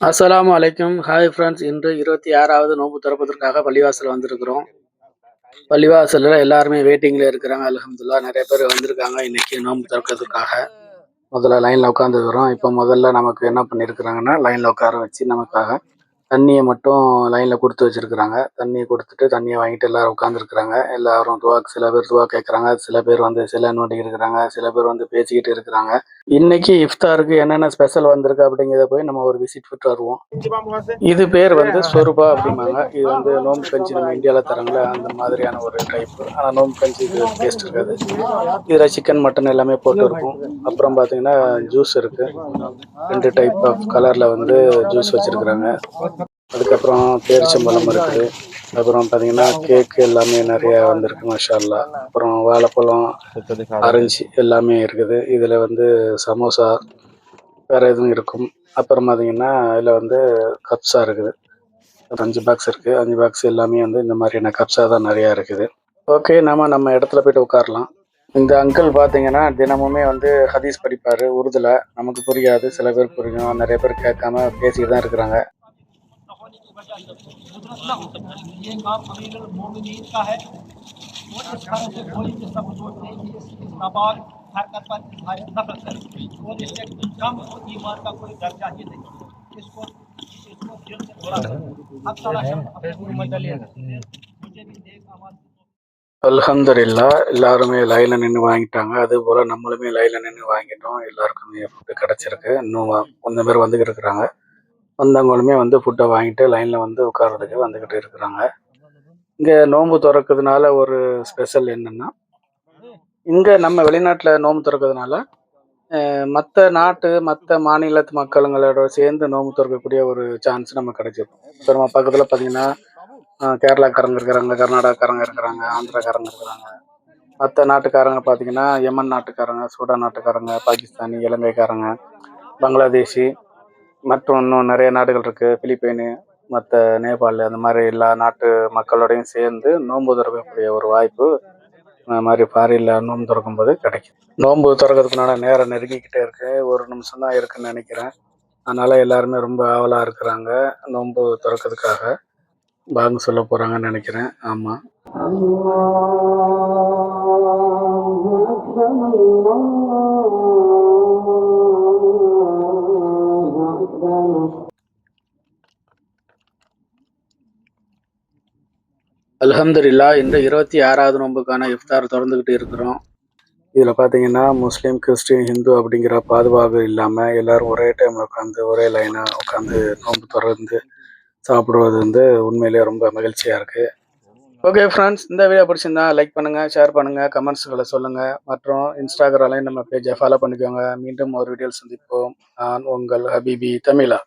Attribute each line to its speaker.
Speaker 1: அஸ்லாம் அலைக்கும். Hi friends இன்று இருபத்தி ஆறாவது நோன்பு திறப்பதற்காக பள்ளிவாசல் வந்திருக்கிறோம். பள்ளிவாசலில் எல்லாருமே வெயிட்டிங்கில் இருக்கிறாங்க. அல்ஹம்துலில்லாஹ் நிறைய பேர் வந்திருக்காங்க இன்னைக்கு நோன்பு திறக்கிறதுக்காக முதல்ல லைனில் உட்காந்துக்கிறோம் இப்போ முதல்ல நமக்கு என்ன பண்ணியிருக்கிறாங்கன்னா லைனில் உட்கார வச்சு நமக்காக தண்ணியை மட்டும் லைனில் கொடுத்து வச்சிருக்கிறாங்க. தண்ணியை கொடுத்துட்டு தண்ணியை வாங்கிட்டு எல்லாரும் உட்காந்துருக்குறாங்க எல்லாரும் துவா சில பேர் துவா கேட்குறாங்க சில பேர் வந்து சில நோண்டி இருக்கிறாங்க. சில பேர் வந்து பேசிக்கிட்டு இருக்கிறாங்க. இன்னைக்கு இஃப்தாருக்கு என்னென்ன ஸ்பெஷல் வந்திருக்கு அப்படிங்கிறத போய் நம்ம ஒரு விசிட் விட்டு வருவோம். இது பேர் வந்து சொருபா அப்படிம்பாங்க. இது வந்து நோம்பு கஞ்சி நம்ம இந்தியாவில் தரங்கள அந்த மாதிரியான ஒரு டைப் ஆனால் நோம்பு கஞ்சி இது டேஸ்ட் இருக்காது. இதில் சிக்கன் மட்டன் எல்லாமே போட்டு இருக்கும் அப்புறம் பார்த்தீங்கன்னா ஜூஸ் இருக்கு. ரெண்டு டைப் ஆஃப் கலரில் வந்து ஜூஸ் வச்சிருக்கிறாங்க. அதுக்கப்புறம் பேரிச்சம்பழம் இருக்குது. அப்புறம் பார்த்தீங்கன்னா கேக் எல்லாமே நிறைய வந்திருக்கு மாஷா அல்லாஹ் அப்புறம் வாழைப்பழம் ஆரஞ்சு எல்லாமே இருக்குது. இதில் வந்து சமோசா வேற எதுவும் இருக்கும். அப்புறம் பார்த்தீங்கன்னா இதில் வந்து கப்ஸா இருக்குது. ஒரு அஞ்சு பாக்ஸ் இருக்குது அஞ்சு பாக்ஸ் எல்லாமே வந்து இந்த மாதிரியான கப்ஸா தான் நிறையா இருக்குது. ஓகே நாம நம்ம இடத்துல போயிட்டு உட்காரலாம். இந்த அங்கிள் பார்த்தீங்கன்னா தினமுமே வந்து ஹதீஸ் படிப்பார். உருதுல நமக்கு புரியாது. சில பேர் புரியும். நிறைய பேர் கேட்காம பேசிட்டு தான் இருக்கிறாங்க.
Speaker 2: ये काम अमीर मोमिनीन का है और इस तरह से कोई भी सब जोड़ते हैं कि इस नापाक हरकत पर इजहार नफरत करें और इससे कम और ईमान का कोई दर्जा ही नहीं इसको इसको दिल से थोड़ा अब सारा शब्द अपनी मुझे भी देख आवाज
Speaker 1: அல்ஹம்துலில்லா எல்லாருமே லைனில் நின்று வாங்கிட்டாங்க அது போல் நம்மளுமே லைனில் நின்று வாங்கிட்டோம் எல்லாருக்குமே ஃபுட்டு கிடச்சிருக்கு இன்னும் வ- கொஞ்சம் பேர் வந்துக்கிட்டு இருக்கிறாங்க வந்தவங்களுமே வந்து ஃபுட்டை வாங்கிட்டு லைனில் வந்து உட்கார்றதுக்கு வந்துக்கிட்டு இருக்கிறாங்க. இங்கே நோன்பு திறக்கிறதுனால ஒரு ஸ்பெஷல் என்னென்னா இங்கே நம்ம வெளிநாட்டில் நோன்பு திறக்கிறதுனால மற்ற நாட்டு மற்ற மாநிலத்து மக்களுங்களோட சேர்ந்து நோன்பு திறக்கக்கூடிய ஒரு சான்ஸ் நமக்கு கிடைச்சிருக்கும் இப்போ நம்ம பக்கத்தில் பார்த்தீங்கன்னா கேரளாக்காரங்க இருக்கிறாங்க கர்நாடகாக்காரங்க இருக்கிறாங்க ஆந்திராக்காரங்க இருக்கிறாங்க. மற்ற நாட்டுக்காரங்க பார்த்தீங்கன்னா யமன் நாட்டுக்காரங்க சூடான் நாட்டுக்காரங்க பாகிஸ்தானி இலங்கைக்காரங்க பங்களாதேஷி மற்றும் இன்னும் நிறைய நாடுகள் இருக்குது பிலிப்பைனு மற்ற நேபாள் அந்த மாதிரி எல்லா நாட்டு மக்களோடையும் சேர்ந்து நோன்பு திறக்கக்கூடிய ஒரு வாய்ப்பு இந்த மாதிரி பாரியில் நோன்பு திறக்கும் போது கிடைக்கும் நோன்பு திறக்கிறதுக்குனால நேரம் நெருங்கிக்கிட்டே இருக்கு. ஒரு நிமிஷம் தான் இருக்குன்னு நினைக்கிறேன். அதனால் எல்லாருமே ரொம்ப ஆவலாக இருக்கிறாங்க நோன்பு திறக்கிறதுக்காக. பாங்க சொல்ல போகிறாங்கன்னு நினைக்கிறேன். ஆமாம் அலஹம்துல்லா இந்த இருபத்தி ஆறாவது நோன்புக்கான இஃப்தார் திறந்துக்கிட்டு இருக்கிறோம். இதில் பார்த்தீங்கன்னா முஸ்லீம் கிறிஸ்டின் ஹிந்து அப்படிங்கிற பாதுகாப்பு இல்லாமல் எல்லோரும் ஒரே டைமில் உட்காந்து ஒரே லைனாக உட்காந்து நோன்பு திறந்து சாப்பிடுவது வந்து உண்மையிலேயே ரொம்ப மகிழ்ச்சியாக இருக்குது ஓகே ஃப்ரெண்ட்ஸ் இந்த வீடியோ பிடிச்சிருந்தா லைக் பண்ணுங்கள் ஷேர் பண்ணுங்கள் கமெண்ட்ஸ்களை சொல்லுங்கள் மற்றும் இன்ஸ்டாகிராம்லையும் நம்ம பேஜை ஃபாலோ பண்ணிக்கோங்க. மீண்டும் ஒரு வீடியோ சந்திப்போம். நான் உங்கள் ஹபீபி தமிழா.